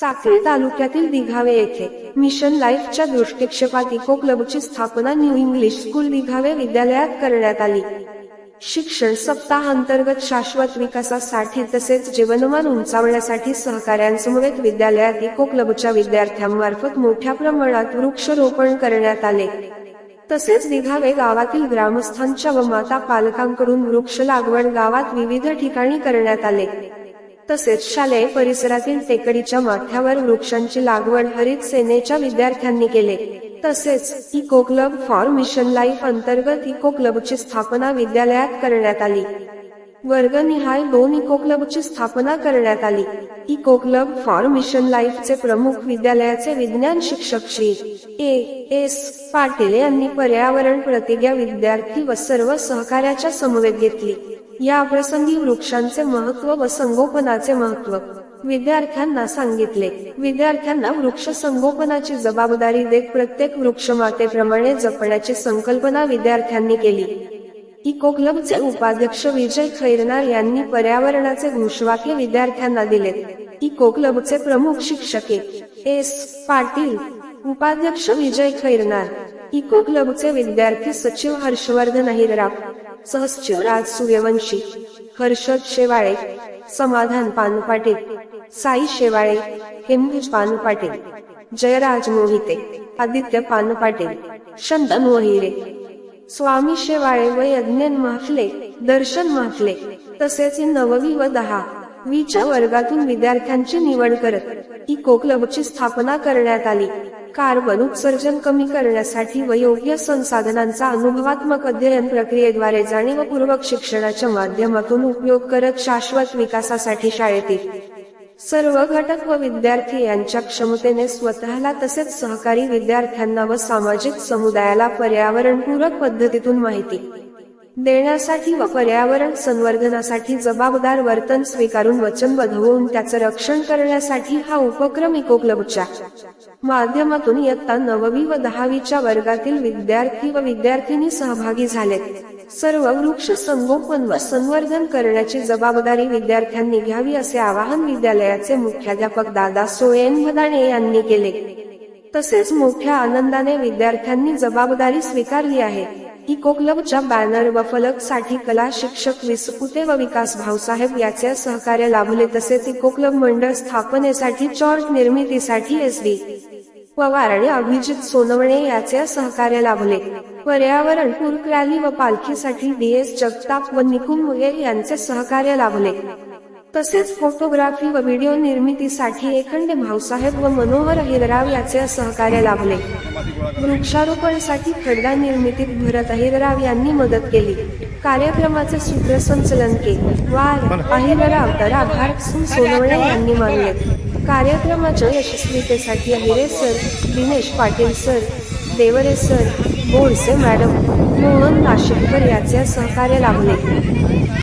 साक्री तालुक्यातील दिघावे येथे mission लाईफच्या दृष्टिक्षेपात eco क्लबची स्थापना न्यू इंग्लिश स्कूल दिघावे विद्यालयात करण्यात आली. शिक्षण सप्ताहांतर्गत शाश्वत विकासासाठी तसेच जीवनमान उंचावण्यासाठी सहकार्यांसमवेत विद्यालयात इको क्लबच्या विद्यार्थ्यांमार्फत मोठ्या प्रमाणात वृक्षरोपण करण्यात आले. तसेच दिघावे गावातील ग्रामस्थांच्या व माता पालकांकडून वृक्ष लागवड गावात विविध ठिकाणी करण्यात आले. तसेच शालेय परिसरातील टेकडीच्या माथ्यावर वृक्षांची लागवड हरित सेनेच्या विद्यार्थ्यांनी केले. तसेच eco club for mission life अंतर्गत इको क्लबची स्थापना विद्यालयात करण्यात आली. वर्गनिहाय दोन इको क्लबची स्थापना करण्यात आली. इको क्लब फॉर मिशन लाईफचे प्रमुख विद्यालयाचे विज्ञान शिक्षक श्री ए. एस. पाटील यांनी पर्यावरण प्रतिज्ञा विद्यार्थी व सर्व सहकार्याच्या समवेत घेतली. या प्रसंगी वृक्षांचे महत्त्व व संगोपनाचे महत्त्व. विद्यार्थ्यांना सांगितले. विद्यार्थ्यांना वृक्ष संगोपनाची जबाबदारी देत प्रत्येक वृक्षमातेप्रमाणे जपण्याची संकल्पना विद्यार्थ्यांनी केली. इको क्लबचे उपाध्यक्ष विजय खैरनार यांनी पर्यावरणाचे घोषवाक्य विद्यार्थ्यांना दिले. इको क्लबचे प्रमुख शिक्षके एस. पाटील उपाध्यक्ष विजय खैरनार इको क्लबचे विद्यार्थी सचिव हर्षवर्धन अहिरराव सहस्य राज सूर्यवंशी हर्षद शेवाळे समाधान पानपाटे साई शेवाळे हेमवीज पानपाटे जयराज मोहिते आदित्य पानपाटे शंतन वहिरे स्वामी शेवाळे व यज्ञन महाफले दर्शन महाफले तसेच नववी व दहा वीच्या वर्गातून विद्यार्थ्यांची निवड करत ही कोकलबची स्थापना करण्यात आली. कार्बन उत्सर्जन कमी करण्यासाठी व योग्य संसाधनांचा अनुभवात्मक अध्ययन प्रक्रियेद्वारे जाणीवपूर्वक शिक्षणाच्या माध्यमातून उपयोग करत शाश्वत विकासासाठी शाळेतील सर्व घटक व विद्यार्थी यांच्या क्षमतेने स्वतःला तसेच सहकारी विद्यार्थ्यांना व सामाजिक समुदायाला पर्यावरणपूरक पद्धतीतून माहिती देण्यासाठी व पर्यावरण संवर्धनासाठी जबाबदार वर्तन स्वीकारून वचन होऊन त्याचं रक्षण करण्यासाठी हा उपक्रम इको क्लबच्या माध्यमातून इयत्ता नववी व दहावीच्या वर्गातील विद्यार्थी व विद्यार्थिनी सहभागी झालेत. सर्व वृक्ष संगोपन व संवर्धन करण्याची जबाबदारी विद्यार्थ्यांनी घ्यावी असे आवाहन विद्यालयाचे मुख्याध्यापक दादा सोयन भदाणे यांनी केले. तसेच मोठ्या आनंदाने विद्यार्थ्यांनी जबाबदारी स्वीकारली आहे. इको क्लबच्या बॅनर व फलकसाठी कला शिक्षक विसपुते व विकास भाऊसाहेब याचे सहकार्य लाभले तसेच इको क्लब मंडळ स्थापनेसाठी चॉर्ट निर्मितीसाठी एस डी पवार आणि अभिजित सोनवणे याचे सहकार्य लाभले. पर्यावरण पूर्क रॅली व पालखीसाठी डी एस जगताप व निकुम मुगेर यांचे सहकार्य लाभले. तसेच फोटोग्राफी व व्हिडिओ निर्मितीसाठी एखंडे भाऊसाहेब व मनोहर हिरराव याचे सहकार्य लाभले. वृक्षारोपणासाठी खड्डा निर्मितीत भरत अहिरराव यांनी मदत केली. कार्यक्रमाचे सूत्रसंचलन के वार अहिरराव तर आभार सोनवणे यांनी मानले. कार्यक्रमाच्या यशस्वीतेसाठी Ahire sir Dinesh Patil sir Deore sir Borse madam Mohan Nashikkar याचे सहकार्य लाभले.